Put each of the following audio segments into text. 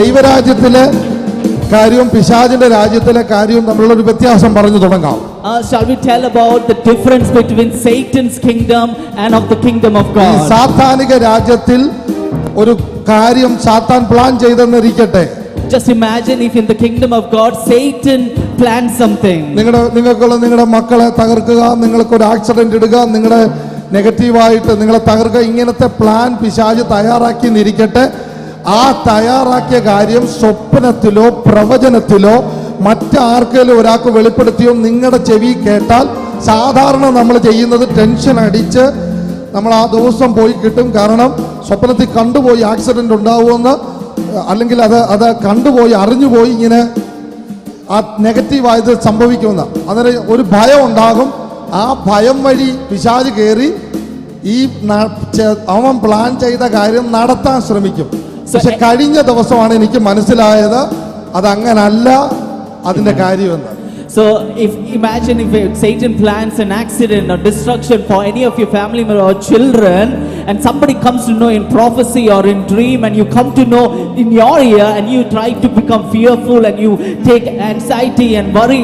ദൈവരാജ്യത്തിലെ കാര്യവും പിശാചിന്റെ രാജ്യത്തിലെ കാര്യവും തമ്മിലുള്ള ഒരു വ്യത്യാസം പറഞ്ഞു തുടങ്ങാം Uh, shall we tell about the difference between Satan's kingdom and of the kingdom of God? സാത്താനിക രാജ്യത്തിൽ ഒരു കാര്യം സാത്താൻ പ്ലാൻ ചെയ്തെന്നിരിക്കട്ടെ Just imagine if in the kingdom of God Satan plans something. നിങ്ങളുടെ നിങ്ങൾക്കുള്ള നിങ്ങളുടെ മക്കളെ തകർക്കുക നിങ്ങൾക്ക് ഒരു ആക്സിഡന്റ് ഇടുക നിങ്ങളുടെ നെഗറ്റീവായിട്ട് നിങ്ങളെ തകർക്കുക ഇങ്ങനത്തെ പ്ലാൻ പിശാജ് തയ്യാറാക്കി എന്നിരിക്കട്ടെ ആ തയ്യാറാക്കിയ കാര്യം സ്വപ്നത്തിലോ പ്രവചനത്തിലോ മറ്റാർക്കെങ്കിലും ഒരാൾക്ക് വെളിപ്പെടുത്തിയോ നിങ്ങളുടെ ചെവി കേട്ടാൽ സാധാരണ നമ്മൾ ചെയ്യുന്നത് ടെൻഷൻ അടിച്ച് നമ്മൾ ആ ദിവസം പോയി കിട്ടും. കാരണം സ്വപ്നത്തിൽ കണ്ടുപോയി ആക്സിഡന്റ് ഉണ്ടാവുമെന്ന് അല്ലെങ്കിൽ അത് അത് കണ്ടുപോയി അറിഞ്ഞുപോയി ഇങ്ങനെ ആ നെഗറ്റീവായത് സംഭവിക്കുമെന്ന്. അന്നേരം ഒരു ഭയം ഉണ്ടാകും. ആ ഭയം വഴി പിശാജ് കയറി ഈ അവൻ പ്ലാൻ ചെയ്ത കാര്യം നടത്താൻ ശ്രമിക്കും. പക്ഷെ കഴിഞ്ഞ ദിവസമാണ് എനിക്ക് മനസ്സിലായത് അതങ്ങനല്ല അതിന്റെ കാര്യമെന്ന് So if imagine if Satan plans an accident or destruction for any of your family member or children and somebody comes to know in prophecy or in dream and you come to know in your ear and you try to become fearful and you take anxiety and worry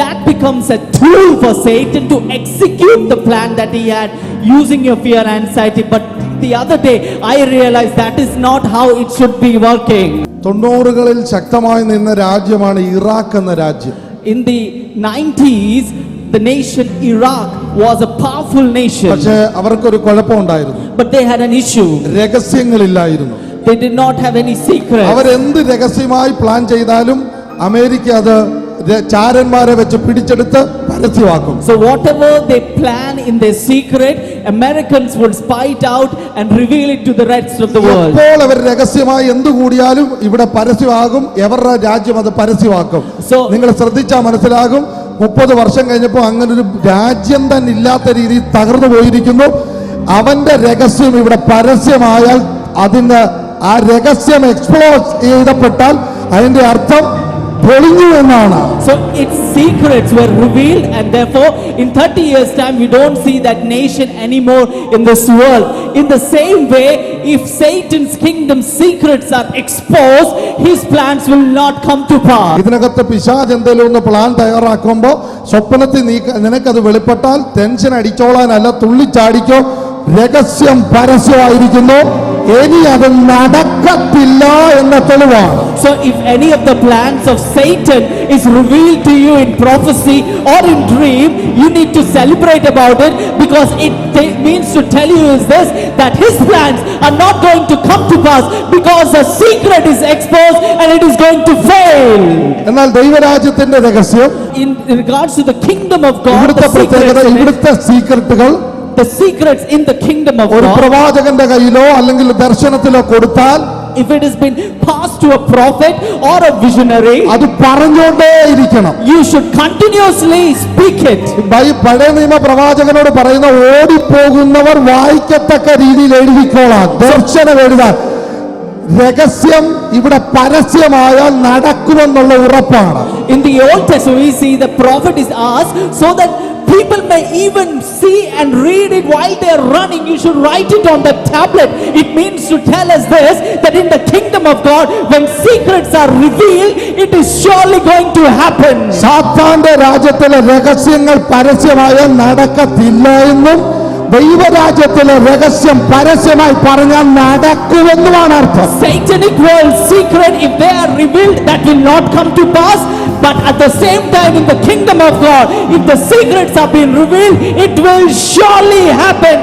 that becomes a tool for Satan to execute the plan that he had using your fear and anxiety but the other day I realized that is not how it should be working തൊണ്ണൂറുകളിൽ ശക്തമായി നിന്ന രാജ്യമാണ് Iraq എന്ന രാജ്യം In the 90s, the nation Iraq was a powerful nation, പക്ഷെ അവർക്കൊരു കുഴപ്പമുണ്ടായിരുന്നു but they had an issue. രഹസ്യങ്ങളില്ലായിരുന്നു They did not have any secrets. അവരെന്ത് രഹസ്യമായി പ്ലാൻ ചെയ്താലും അമേരിക്ക അത് ചാരന്മാരെ വെച്ച് പിടിച്ചെടുത്ത് പരസ്യമാക്കും. So whatever plan plan in the Americans Americans spy spied out and reveal it to the rest of the world അപ്പോൾ അവർ രഹസ്യമായി എന്തു കൂടിയാലും ഇവിടെ പരസ്യമാകും എവരുടെ രാജ്യം അത് പരസ്യമാക്കും. സോ നിങ്ങൾ ശ്രദ്ധിച്ചാൽ മനസ്സിലാകും മുപ്പത് വർഷം കഴിഞ്ഞപ്പോൾ അങ്ങനെ ഒരു രാജ്യം തന്നെ ഇല്ലാത്ത രീതിയിൽ തകർന്നു പോയിരിക്കുന്നു. അവന്റെ രഹസ്യം ഇവിടെ പരസ്യമായാൽ അതിന് ആ രഹസ്യം എക്സ്പ്ലോസ് ചെയ്തപ്പെട്ടാൽ അതിന്റെ അർത്ഥം പൊളിഞ്ഞു എന്നാണ്. So it secrets were revealed and therefore in 30 years time you don't see that nation anymore in this world in the same way if Satan's kingdom secrets are expose his plans will not come to pass ഇതിനകത്ത് പിശാച് എന്തെങ്കിലും ഒരു plan തയ്യാറാക്കുമ്പോൾ സ്വപ്നത്തിൽ നീ നിനക്കത് വെളിപ്പെട്ടാൽ tension അടിച്ചോളാനല്ല തുള്ളിച്ചാടിക്കോ. രഹസ്യം പരസ്യമായിരിക്കുന്നു. ഇനി അത് നടക്കത്തില്ല. എന്ന തെളിവാണ് So, if any of the plans of Satan is revealed to you in prophecy or in dream, you need to celebrate about it because it t- means to tell you is this that his plans are not going to come to pass because the secret is exposed and it is going to fail. എന്നാൽ ദൈവരാജ്യത്തിന്റെ രഹസ്യം In regards to the kingdom of God, ഇവിടുത്തെ the പ്രത്യേകത secrets, in it- ഇവിടുത്തെ സീക്രട്ടുകൾ the secrets in the kingdom of ഒരു God, പ്രവാചകന്റെ കയ്യിലോ അല്ലെങ്കിൽ ദർശനത്തിലോ കൊടുത്താൽ if it has been passed to a prophet or a visionary, അത് പറഞ്ഞുകൊണ്ടേയിരിക്കണം you should continuously speak it. പഴയ നിയമ പ്രവാചകനോട് പറയുന്ന ഓടിപ്പോകുന്നവർ വായിക്കത്തക്ക രീതിയിൽ എഴുതിക്കോളാം ദർശനം എഴുതാൻ രഹസ്യം ഇവിടെ പരസ്യമായാൽ നടക്കുമെന്നുള്ള ഉറപ്പാണ് In the Old Testament, we see the prophet is asked so that people may even see and read it while they are running. You should write it on the tablet. It means to tell us this that in the kingdom of God, when secrets are revealed, it is surely going to happen. സാത്താന്റെ രാജ്യത്തിലെ രഹസ്യങ്ങൾ പരസ്യമായാൽ നടക്കത്തില്ല എന്നും ദൈവരാജ്യത്തിലെ രഹസ്യം പരസ്യമായി പറഞ്ഞാൽ നടക്കുമെന്നുമാണ് അർത്ഥം Satanic world secret, if they are revealed, that will not come to pass. But at the same time, in the kingdom of God, if the secrets have been revealed, it will surely happen.